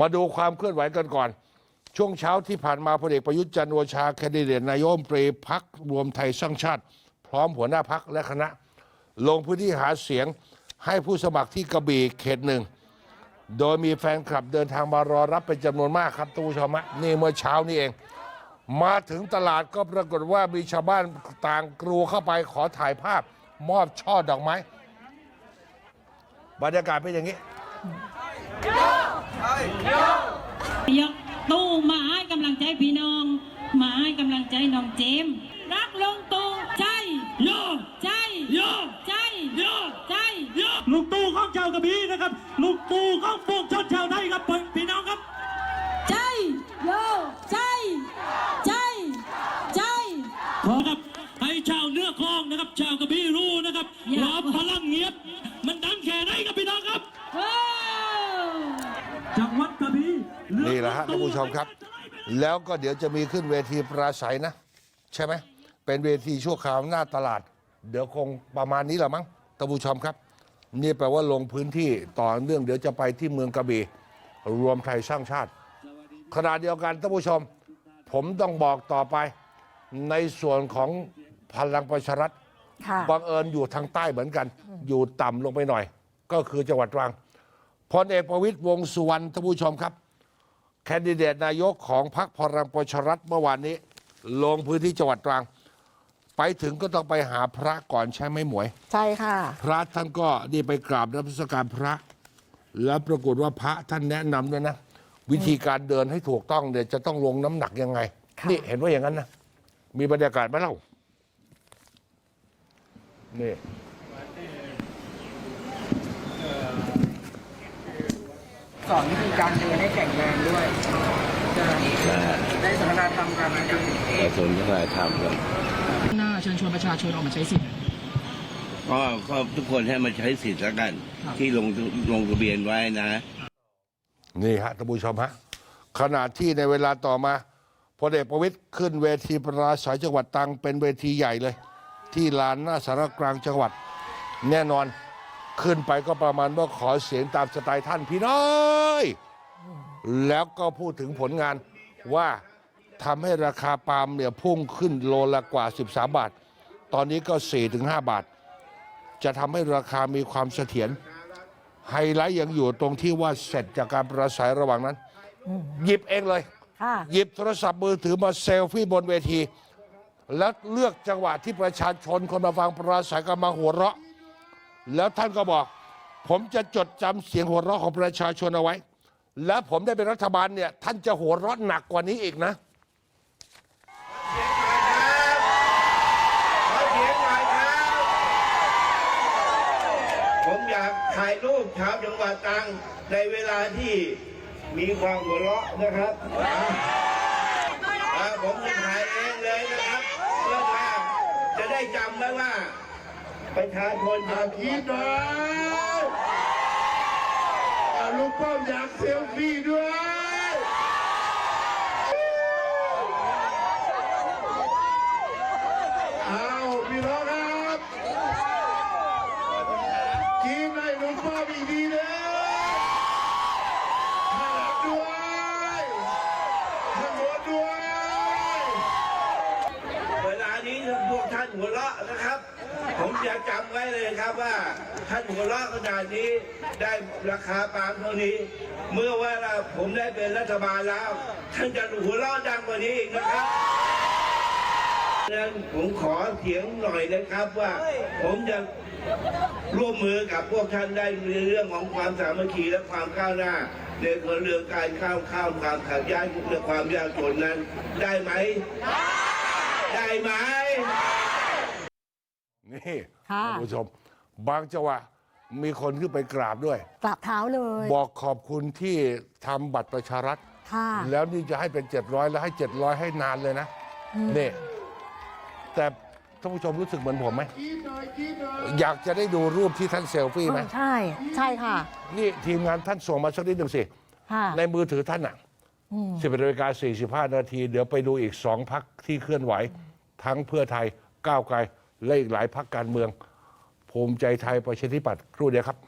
มาดูความเคลื่อนไหวกันก่อน ช่วงเช้าที่ผ่านมาพลเอกประยุทธ์จันทร์โอชาแคนดิเดตนายมนตรีพักรวมไทยสร้างชาติ พร้อมหัวหน้าพักและคณะ ลงพื้นที่หาเสียงให้ผู้สมัครที่กระบี่เขตหนึ่ง โดยมีแฟนคลับเดินทางมารอรับเป็นจำนวนมากครับตู้ชมะนี่เมื่อเช้านี้เอง มาถึงตลาดก็ปรากฏว่ามีชาวบ้านต่างกรูเข้าไปขอถ่ายภาพ มอบช่อดอกไม้บรรยากาศเป็นอย่างนี้ ยกตู้มาให้กำลังใจพี่น้อง มาให้กำลังใจน้องเจมส์รักลงตู้ใจโยใจโยใจโยใจโยลูกตู้ของชาวกระบี่นะครับลูกตู้ของพวกชนชาวไทยครับพี่น้องครับ ใจโยใจ ใจ ใจขอครับ นี่แหละฮะท่านผู้ชมครับ แล้วก็เดี๋ยวจะมีขึ้นเวทีปราศัยนะ ใช่ไหมเป็นเวทีชั่วคราวหน้าตลาด เดี๋ยวคงประมาณนี้แหละมั้งท่านผู้ชมครับ นี่แปลว่าลงพื้นที่ต่อเนื่องเดี๋ยวจะไปที่เมืองกระบี่รวมไทยสร้างชาติขณะเดียวกันท่านผู้ชม ผมต้องบอกต่อไป ในส่วนของพลังประชารัฐค่ะบังเอิญอยู่ทางใต้เหมือนกัน อยู่ต่ำลงไปหน่อย ก็คือจังหวัดตรังพลเอกประวิตยวงษ์สุวรรณท่านผู้ชมครับ แคนดิเดตนายกของพรรคพลังประชารัฐเมื่อวานนี้ ลงพื้นที่จังหวัดตรัง ไปถึงก็ต้องไปหาพระก่อนใช่ไหมหมวย ใช่ค่ะพพระท่านก็นี่ไปกราบนมัสการพระ แล้วปรากฏว่าพระท่านแนะนำด้วยนะ วิธีการเดินให้ถูกต้องเนี่ยจะต้องลงน้ำหนักยังไง ค่ะ นี่เห็นว่าอย่างนั้นนะ มีบรรยากาศไหมเล่านี่ สอนวิธีการเดินให้แข็งแรงด้วยได้สนทนาธรรมกันนะครับกระทรวงวัฒนธรรมครับหน้าเชิญชวนประชาชนออกมาใช้สิทธิ์ก็ก็ทุกคนให้มาใช้สิทธิ์แล้วกันครับที่ลงลงทะเบียนไว้นะ นี่ฮะท่านผู้ชมฮะขณะที่ในเวลาต่อมาพลเอกประวิตยขึ้นเวทีปราศัยจังหวัดตรังเป็นเวทีใหญ่เลย ที่ลานหน้าสารกลางจังหวัด แน่นอน ขึ้นไปก็ประมาณว่าขอเสียงตามสไตล์ท่านพี่น้อย แล้วก็พูดถึงผลงานว่าทำให้ราคาปาล์มเนี่ยพุ่งขึ้นโลละกว่า 13 บาท ตอนนี้ก็ 4-5 บาท จะทำให้ราคามีความเสถียรไฮไลท์ยังอยู่ตรงที่ว่าเสร็จจากการประสัยระหว่างนั้น หยิบเองเลย ค่ะ หยิบโทรศัพท์มือถือมาเซลฟี่บนเวที แล้วเลือกจังหวะที่ประชาชนคนมาฟังปราศัยกันมาหัวเราะ แล้วท่านก็บอก ผมจะจดจำเสียงหัวเราะของประชาชนเอาไว้ แล้วผมได้เป็นรัฐบาลเนี่ยท่านจะหัวเราะหนักกว่านี้อีกนะเสียงหน่อยครับผมอยากถ่ายรูปชาวจังหวัดตรังในเวลาที่มีความหัวเราะนะครับผมจะถ่ายเองเลยนะครับเพื่อว่าจะได้จำไว้ว่า ประชาชนอยากคิดด้วยลูกป้อมอยากเซลฟี่ด้วยเอาวพี่น้องครับกินให้ลุงป้อมอีกทีเลยท่านรับด้วยท่านหัวด้วยเวลานี้พวกท่านหัวเราะนะครับ อย่าจำไว้เลยครับว่าท่านหัวเราะขนาดนี้ได้ราคาปาล์มเท่านี้ เมื่อว่าผมได้เป็นรัฐบาลแล้ว ท่านจะหัวเราะดังกว่านี้อีกนะครับดังนั้นผมขอเสียงหน่อยนะครับว่า ผมจะร่วมมือกับพวกท่านได้ในเรื่องของความสามัคคีและความก้าวหน้า ในเรื่องการข้ามข้ามความขัดแย้งและความยากจนนั้น ได้ไหม ได้ไหม นี่ค่ะ ท่านผู้ชม บางจังหวะมีคนขึ้นไปกราบด้วย กราบเท้าเลย บอกขอบคุณที่ทำบัตรประชารัฐ ค่ะ แล้วนี่จะให้เป็น 700 แล้วให้ 700 ให้นานเลยนะนี่แต่ท่านผู้ชมรู้สึกเหมือนผมไหม อยากจะได้ดูรูปที่ท่านเซลฟี่ไหมเออใช่ ใช่ค่ะ นี่ทีมงานท่านส่งมาสักนิดหนึ่งสิ ค่ะ ในมือถือท่านอะสิบเอ็ดนาฬิกาสี่สิบห้านาที เดี๋ยวไปดูอีกสองพักที่เคลื่อนไหว ทั้งเพื่อไทยก้าวไกล และอีกหลายพักการเมือง ภูมิใจไทยประชาธิปัตย์ครู่เดียวครับ